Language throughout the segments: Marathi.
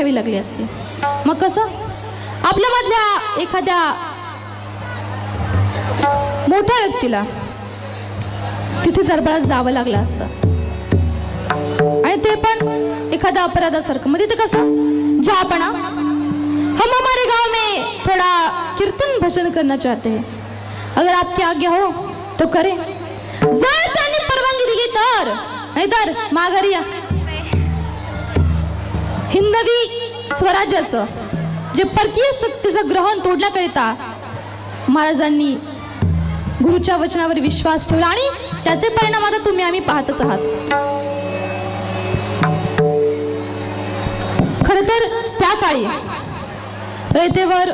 घ्यावी लागली असती. मग कसं? आपल्यामधल्या एखाद्या मोठ्या व्यक्तीला तिथे दरबारात जावं लागलं असतं. आणि ते पण एखाद्या अपराधासारखं. मग तिथे कसं? जापणा हम हमारे गाव में थोड़ा कीर्तन भजन करना चाहते हैं. अगर आपकी आज्ञा हो तो करे. जर त्यांनी परवानगी दिली तर. नाहीतर माघारी या. हिंदवी स्वराज्याचं जे परकीय सत्तेचं ग्रहण तोडण्याकरिता महाराजांनी गुरुच्या वचनावर विश्वास ठेवला आणि त्याचे परिणाम आता तुम्ही आम्ही पाहतच आहात. खर तर त्या काळी रयतेवर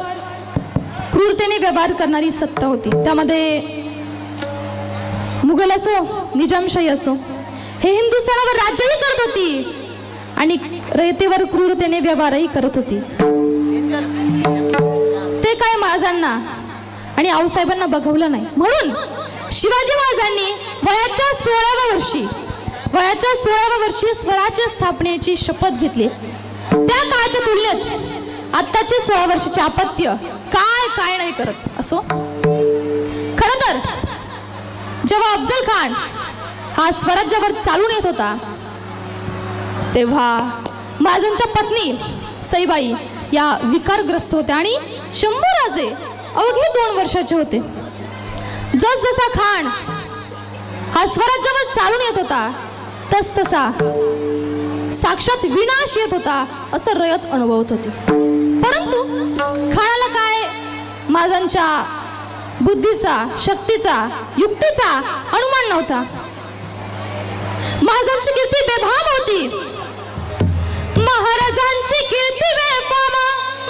क्रूरतेने व्यवहार करणारी सत्ता होती. त्यामध्ये मुघल असो निजामशाही असो हे हिंदुस्थानावर राज्यही करत होती. आणि रयतेवर क्रूरतेने व्यवहारही करत होती. ते काय महाराजांना आणि आऊसाहेबांना बघवलं नाही. म्हणून शिवाजी महाराजांनी वयाच्या सोळाव्या वर्षी वयाच्या सोळाव्या वर्षी स्वराज्य स्थापनेची शपथ घेतली. त्या काळाच्या तुलनेत आत्ताचे सोळा वर्षाचे अपत्य काय काय नाही करत. असो. खर तर जेव्हा अफजल खान हा स्वराज्यावर चालून येत होता. तेव्हा महाजनच्या पत्नी सईबाई या विकारग्रस्त होत्या आणि शंभूराजे अवघे दोन वर्षाचे होते. जसजसा खान हा स्वराज्यावर चालून येत होता तस तसा साक्षात विनाश येत होता असं रयत अनुभवत होती. परंतु खानाला काय? माझांच्या बुद्धीचा शक्तीचा युक्तीचा अनुमान नव्हता. माझांची कीर्ती बेभाम होती. महाराजांची कीर्ती बेफाम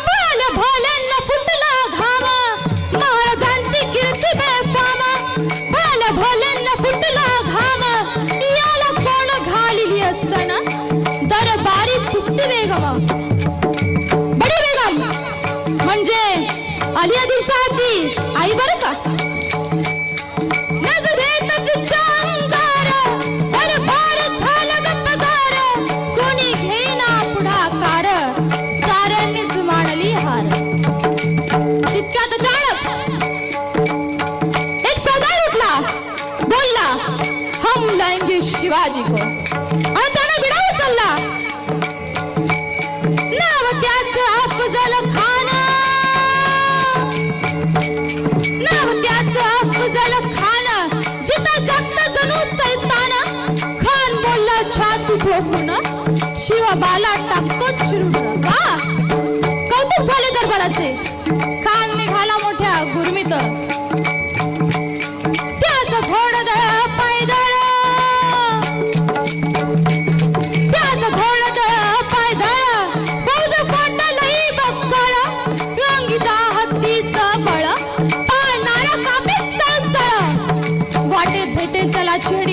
भाल भाल्यांना लाएंगे शिवाजी को. आणि त्याने विडा उचलला नाव अफजल खान. नाव त्याचं अफजल खान. जिथं जगत जणू सैतान. खान बोलला छाती ठोकून टाकतो चिरून कौतुक झाले दरबाराचे.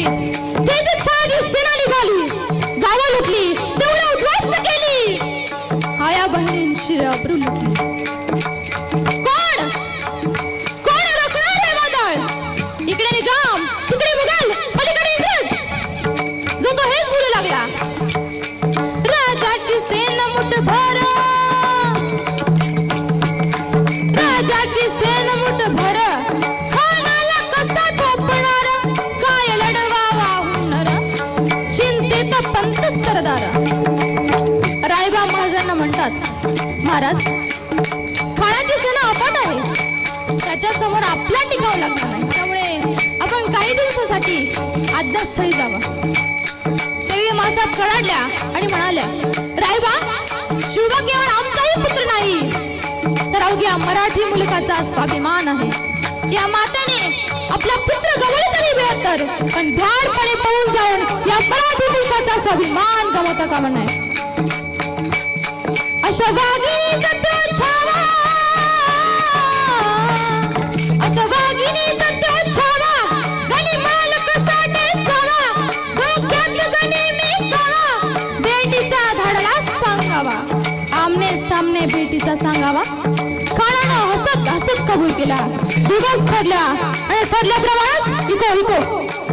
चला त्याची फाजी सेना निघाली गावं लुटली देवळं उद्ध्वस्त केली. आया बहिणींची अब्रू लुटली समोर आपला टिकाव लागणार नाही. त्यामुळे आपण काही दिवसासाठी आद्यास्थळी जावं. देवी माता कडाडल्या आणि म्हणाल्या रायबा शिवबा केवळ आमचाही पुत्र नाही तर अवघ्या मराठी मुलकाचा स्वाभिमान आहे. या मातेने आपला पुत्र गवळी तरी मिळत तर पण भ्याडपणे पळून जाऊन या मराठी मुलकाचा स्वाभिमान गमवता कामा नये. सामने बेटीचा सांगावा. खानानं हसत हसत कबूल केला. दिवस ठरला आणि ठरल्याप्रमाणेच इथं इथं.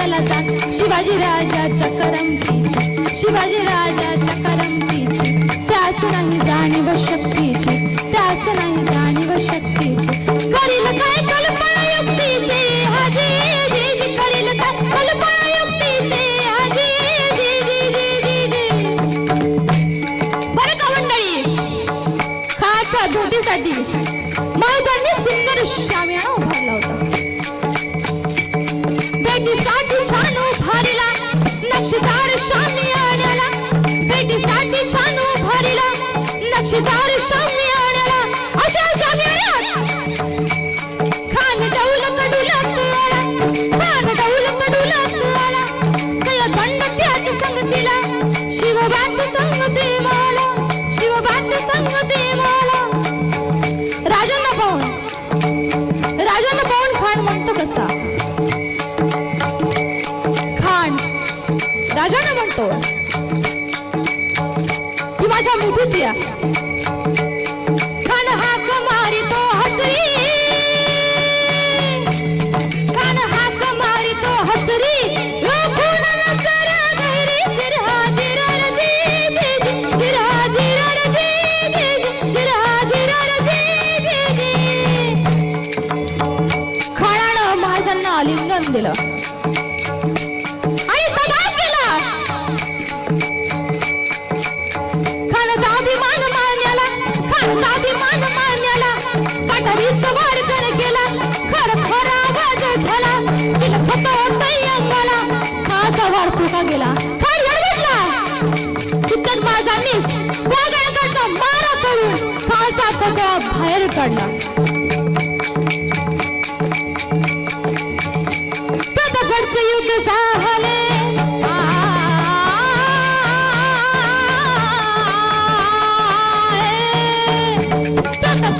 चला सांग शिवाजी राजाच्या करमतीची शिवाजी राजाच्या करमतीची. त्यास नाही जाणीव शक्तीची त्यास नाही जाणीव भेटीसाठी छान उभारीला नक्षीदार शामियाण्याला अशा शामियाण्यात खान डौल कडुलत खान डौल कडुलत आला. दंड त्याच्या संगतीला शिवबाच्या संगती माला शिवबाच्या संगती माला महाराजांना दिलं. आणि दगा केला. अभिमान अभिमान केला आवाज झाला अंगाला खाचा वार फुका गेला खान रडला तितक्यात मारा करून खाचा तगा बाहेर काढला.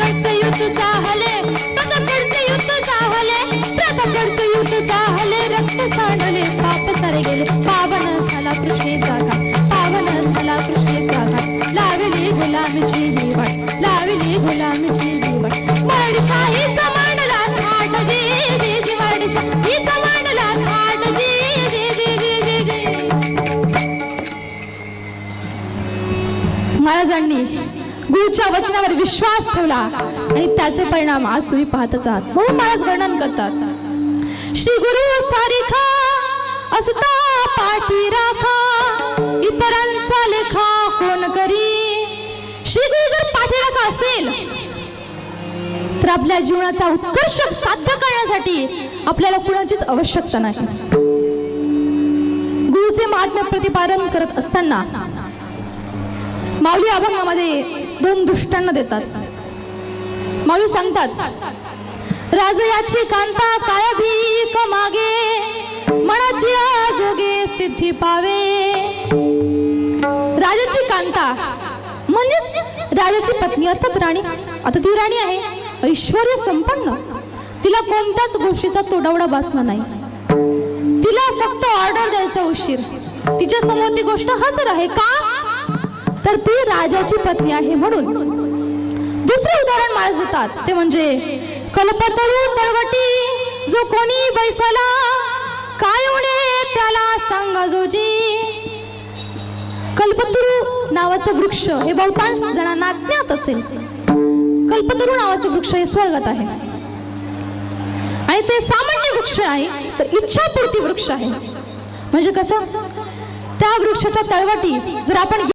प्रतापगडचे युद्ध झाले. प्रतापगडचे युद्ध झाले. प्रतापगडचे युद्ध झाले. रक्त सांडले. पाप सारे गेले. पावन झाला कृष्णेचा घाट पावन झाला कृष्णेचा घाट लावली गुलामीची दिवाट लावली गुलामीची दिवाट मराठीशाहीचा समानला थाट जी जी जी मराठीशाहीचा समानला थाट जी जी जी जी जी जी. महाराजांनी प्रभूच्या वचनावर विश्वास ठेवला. आणि त्याचे परिणाम आज तुम्ही पाहतच आहात. म्हणून महाराज वर्णन करतात. श्री गुरु सारिखा असता पाठी राखा इतरांचा लेखा कोण करी? श्री गुरु जर पाठी राखा असेल तर आपल्या जीवनाचा उत्कर्ष साध्य करण्यासाठी आपल्याला कुणाचीच आवश्यकता नाही. गुरुचे महात्म्य प्रतिपादन करत असताना माऊली अभंगामध्ये दोन दुष्टांना देतात. माळू सांगतात राजयाची कांता काय भीक मागे मनाची आजोगे सिद्धी पावे. राजाची कांता म्हणजेच राजाची पत्नी अर्थात राणी. आता ती राणी आहे ऐश्वर्य संपन्न. तिला कोणत्याच गोष्टीचा तोडावडा बसणार नाही. तिला फक्त ऑर्डर द्यायचा उशीर. तिच्या समोर ती गोष्ट हजर आहे. का? तर ती राजाची पत्नी आहे म्हणून. दुसरे उदाहरण मला देतात. ते म्हणजे कल्पतरू तळवटी जो कोणी बैसला काय उणे त्याला सांगा जोजी कल्पतरू नावाचं वृक्ष हे बहुतांश जणांना ज्ञात असेल. कल्पतरू नावाचं वृक्ष हे स्वर्गात आहे. आणि ते सामान्य वृक्ष आहे तर इच्छापूर्ती वृक्ष आहे. म्हणजे कसं? त्या वृक्षाच्या तळवटी जर आपण